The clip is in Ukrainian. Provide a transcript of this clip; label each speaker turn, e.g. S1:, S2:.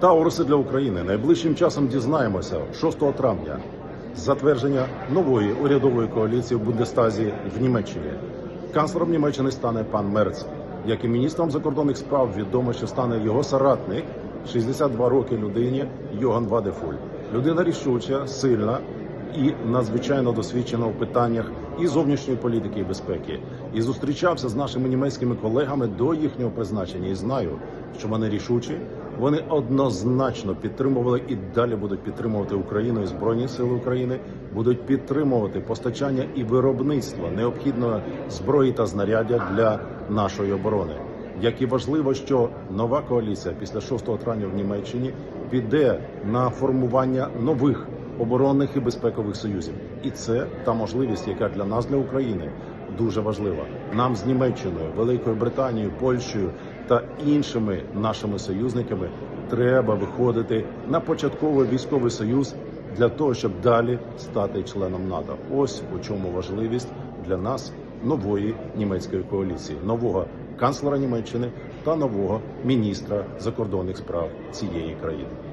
S1: Тауруси для України найближчим часом дізнаємося 6 травня затвердження нової урядової коаліції в Бундестазі в Німеччині. Канцлером Німеччини стане пан Мерц. Як і міністром закордонних справ відомо, що стане його соратник 62 роки людині Йоган Вадефуль. Людина рішуча, сильна і надзвичайно досвідчена у питаннях і зовнішньої політики і безпеки. І зустрічався з нашими німецькими колегами до їхнього призначення. І знаю, що вони рішучі. Вони однозначно підтримували і далі будуть підтримувати Україну і збройні сили України, будуть підтримувати постачання і виробництво необхідної зброї та знаряддя для нашої оборони. Як і важливо, що нова коаліція після 6 травня в Німеччині піде на формування нових оборонних і безпекових союзів, і це та можливість, яка для нас, для України, дуже важлива. Нам з Німеччиною, Великою Британією, Польщею та іншими нашими союзниками треба виходити на початковий військовий союз для того, щоб далі стати членом НАТО. Ось у чому важливість для нас нової німецької коаліції, нового канцлера Німеччини та нового міністра закордонних справ цієї країни.